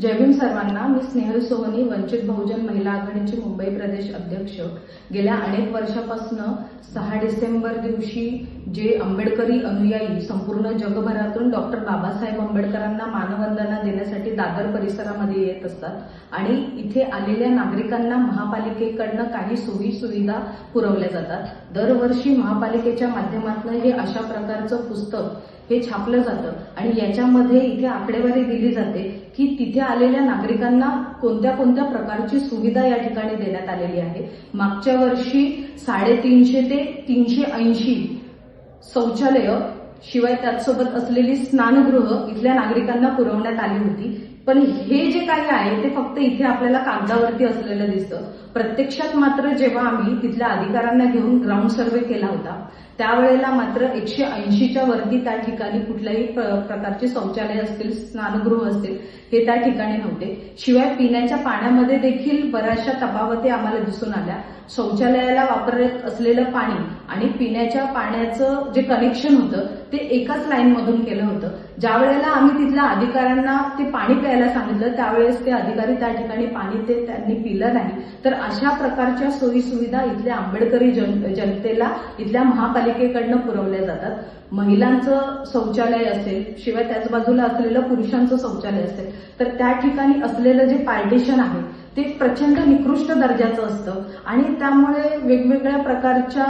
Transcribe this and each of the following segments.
जयभीम सर्वांना मी स्नेहल सोहनी वंचित बहुजन महिला आघाडीचे मुंबई प्रदेश अध्यक्ष. गेल्या अनेक वर्षापासून सहा डिसेंबर दिवशी जे आंबेडकरी अनुयायी संपूर्ण जगभरातून डॉक्टर बाबासाहेब आंबेडकरांना मानवंदना देण्यासाठी दादर परिसरामध्ये येत असतात आणि इथे आलेल्या नागरिकांना महापालिकेकडनं काही सोयी सुविधा पुरवल्या जातात. दरवर्षी महापालिकेच्या माध्यमातून हे अशा प्रकारचं पुस्तक हे छापलं जातं आणि याच्यामध्ये इथे आकडेवारी दिली जाते की तिथे आलेल्या नागरिकांना कोणत्या कोणत्या प्रकारची सुविधा या ठिकाणी देण्यात आलेली आहे. मागच्या वर्षी साडेतीनशे ते तीनशे ऐंशी शौचालय शिवाय त्याचसोबत असलेली स्नानगृह इथल्या नागरिकांना पुरवण्यात आली होती. पण हे जे काही आहे ते फक्त इथे आपल्याला कागदावरती असलेलं दिसतं. प्रत्यक्षात मात्र जेव्हा आम्ही तिथल्या अधिकाऱ्यांना घेऊन ग्राउंड सर्व्हे केला होता त्यावेळेला मात्र एकशे ऐंशीच्या वरती त्या ठिकाणी कुठल्याही प्र- प्रकारचे शौचालय असतील स्नानगृह असतील हे त्या ठिकाणी नव्हते. शिवाय पिण्याच्या पाण्यामध्ये देखील बऱ्याचशा तफावती आम्हाला दिसून आल्या. शौचालयाला वापरत असलेलं पाणी आणि पिण्याच्या पाण्याचं जे कनेक्शन होतं ते एकाच लाईनमधून केलं होतं. ज्या वेळेला आम्ही तिथल्या अधिकाऱ्यांना ते पाणी प्यायला सांगितलं त्यावेळेस ते अधिकारी त्या ठिकाणी पाणी ते त्यांनी पिलं नाही. तर अशा प्रकारच्या सोयी सुविधा इथल्या आंबेडकरी जन जनतेला इथल्या महापालिकेकडनं पुरवल्या जातात. महिलांचं शौचालय असेल शिवाय त्याच बाजूला असलेलं पुरुषांचं शौचालय असेल तर त्या ठिकाणी असलेलं जे पार्टिशन आहे ते प्रचंड निकृष्ट दर्जाचं असतं. आणि त्यामुळे वेगवेगळ्या प्रकारच्या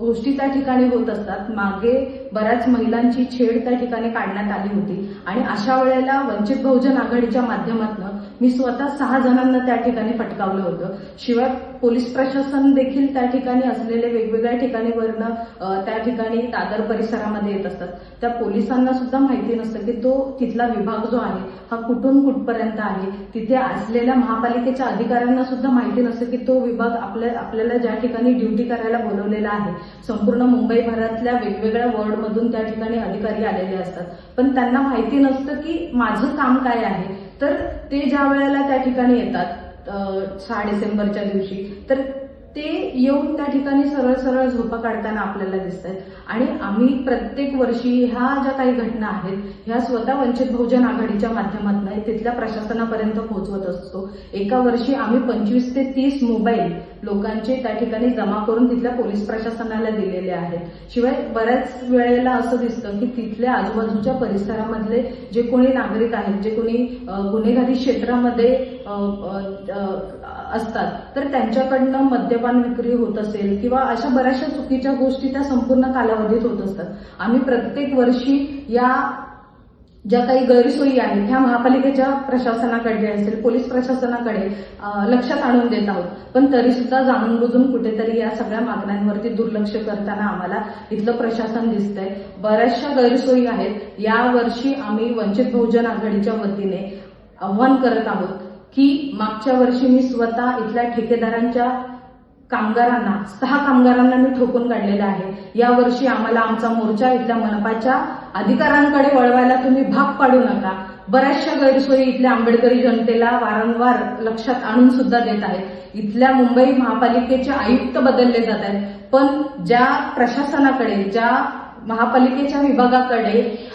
गोष्टी त्या ठिकाणी होत असतात. मागे बऱ्याच महिलांची छेड त्या ठिकाणी काढण्यात आली होती. आणि अशा वेळेला वंचित बहुजन आघाडीच्या माध्यमातून मी स्वतः सहा जणांना त्या ठिकाणी फटकावलं होतं. शिवाय पोलीस प्रशासन देखील त्या ठिकाणी असलेले वेगवेगळ्या ठिकाणी वरनं त्या ठिकाणी दादर परिसरामध्ये येत असतात. त्या पोलिसांना सुद्धा माहिती नसतं की तो तिथला विभाग जो आहे हा कुठून कुठपर्यंत आहे? तिथे असलेल्या महापालिकेच्या अधिकाऱ्यांना सुद्धा माहिती नसतं की तो विभाग आपल्या आपल्याला ज्या ठिकाणी ड्युटी करायला बोलवलेला आहे. संपूर्ण मुंबईभरातल्या वेगवेगळ्या मधून त्या ठिकाणी अधिकारी आलेले असतात. पण त्यांना माहिती नसतं की माझं काम काय आहे. तर ते ज्या वेळेला त्या ठिकाणी येतात सहा डिसेंबरच्या दिवशी तर ते येऊन त्या ठिकाणी सरळ सरळ झोपा काढताना आपल्याला दिसत आहेत आणि आम्ही प्रत्येक वर्षी ह्या ज्या काही घटना आहेत ह्या स्वतः वंचित बहुजन आघाडीच्या माध्यमातून तिथल्या प्रशासनापर्यंत पोहोचवत असतो. एका वर्षी आम्ही पंचवीस ते तीस मोबाईल लोकांचे त्या ठिकाणी जमा करून तिथल्या पोलीस प्रशासनाला दिलेले आहेत. शिवाय बऱ्याच वेळेला असं दिसतं की तिथल्या आजूबाजूच्या परिसरामधले जे कोणी नागरिक आहेत जे कोणी गुन्हेगारी क्षेत्रामध्ये असतात तर त्यांच्याकडनं मद्यपान विक्री होत असेल किंवा अशा बऱ्याचशा चुकीच्या गोष्टी त्या संपूर्ण कालावधीत होत असतात. आम्ही प्रत्येक वर्षी या ज्या काही गैरसोयी आहेत ह्या महापालिकेच्या प्रशासनाकडे असेल पोलीस प्रशासनाकडे लक्षात आणून देत आहोत. पण तरी सुद्धा जाणून बुजून कुठेतरी या सगळ्या मागण्यांवरती दुर्लक्ष करताना आम्हाला इथलं प्रशासन दिसतंय. बऱ्याचशा गैरसोयी आहेत. या वर्षी आम्ही वंचित बहुजन आघाडीच्या वतीने आव्हान करत आहोत की मागच्या वर्षी मी स्वतः इथल्या ठेकेदारांच्या कामगारांना सहा कामगारांना मी ठोकून काढलेलं आहे. या वर्षी आम्हाला आमचा मोर्चा इथल्या मनपाच्या अधिकारांकडे वळवायला तुम्ही भाग पाडू नका. बऱ्याचशा गैरसोयी इथल्या आंबेडकरी जनतेला वारंवार लक्षात आणून सुद्धा देत आहेत. इथल्या मुंबई महापालिकेचे आयुक्त बदलले जात आहेत. पण ज्या प्रशासनाकडे ज्या महापालिकेच्या विभागाकडे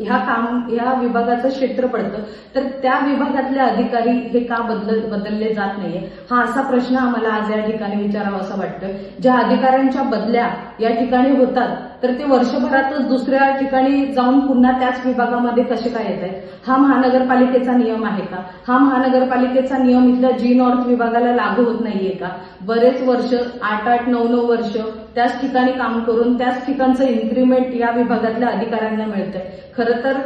ह्या काम ह्या विभागाचं क्षेत्र पडतं. तर त्या विभागातले अधिकारी हे का बदल बदलले जात नाहीये? हा असा प्रश्न आम्हाला आज या ठिकाणी विचारावा असं वाटतं. ज्या अधिकाऱ्यांच्या बदल्या या ठिकाणी होतात तर ते वर्षभरातच दुसऱ्या ठिकाणी जाऊन पुन्हा त्याच विभागामध्ये कसे काय येत आहेत? हा महानगरपालिकेचा नियम आहे का? हा महानगरपालिकेचा नियम इथल्या जी नॉर्थ विभागाला लागू होत नाहीये का? बरेच वर्ष आठ आठ नऊ नऊ वर्ष त्याच ठिकाणी काम करून त्याच ठिकाणचं इन्क्रीमेंट या विभागातल्या अधिकाऱ्यांना मिळतंय. खरं तर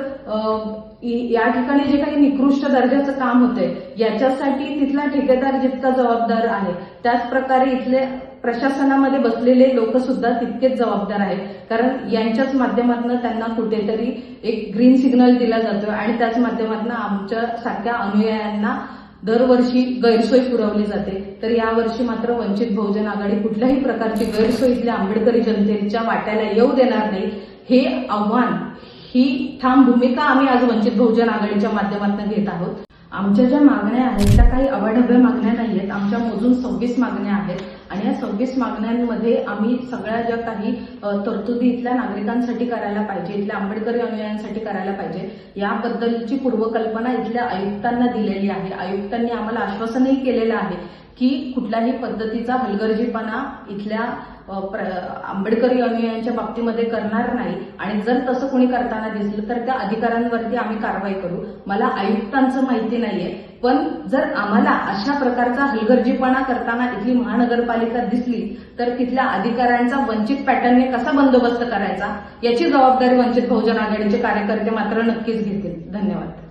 इ- या ठिकाणी जे काही निकृष्ट दर्जाचं काम होतंय याच्यासाठी तिथला ठेकेदार जितका जबाबदार आहे त्याच प्रकारे इथले प्रशासनामध्ये बसलेले लोक सुद्धा तितकेच जबाबदार आहेत. कारण यांच्याच माध्यमातून त्यांना कुठेतरी एक ग्रीन सिग्नल दिला जातो आणि त्याच माध्यमातून आमच्या सारख्या अनुयायांना दरवर्षी गैरसोय पुरवली जाते. तर यावर्षी मात्र वंचित बहुजन आघाडी कुठल्याही प्रकारची गैरसोय इथल्या आंबेडकरी जनतेच्या वाट्याला येऊ देणार नाही. हे आव्हान ही ठाम भूमिका आम्ही आज वंचित बहुजन आघाडीच्या माध्यमातून घेत आहोत. आमच्या ज्या मागण्या आहेत त्या काही अवाढव्य मागण्या नाहीयेत. आमच्या मोजून सव्वीस मागण्या आहेत. ह्या सव्वीस मागण्यांमध्ये आम्ही सगळ्या ज्या काही तरतुदी इथल्या नागरिकांसाठी करायला पाहिजे इथल्या आंबेडकरी अनुयायांसाठी करायला पाहिजे याबद्दलची पूर्वकल्पना इथल्या आयुक्तांना दिलेली आहे. आयुक्तांनी आम्हाला आश्वासनही केलेलं आहे की कुठल्याही पद्धतीचा हलगर्जीपणा इथल्या प्र- आंबेडकरी अनुयायांच्या बाबतीमध्ये करणार नाही. आणि जर तसं कोणी करताना दिसलं तर त्या अधिकाऱ्यांवरती आम्ही कारवाई करू. मला आयुक्तांचं माहिती नाहीये. पण जर आम्हाला अशा प्रकारचा हलगर्जीपणा करताना इथली महानगरपालिका दिसली तर तिथल्या अधिकाऱ्यांचा वंचित पॅटर्नने कसा बंदोबस्त करायचा? याची जबाबदारी वंचित बहुजन आघाडीचे कार्यकर्ते मात्र नक्कीच घेतील. धन्यवाद.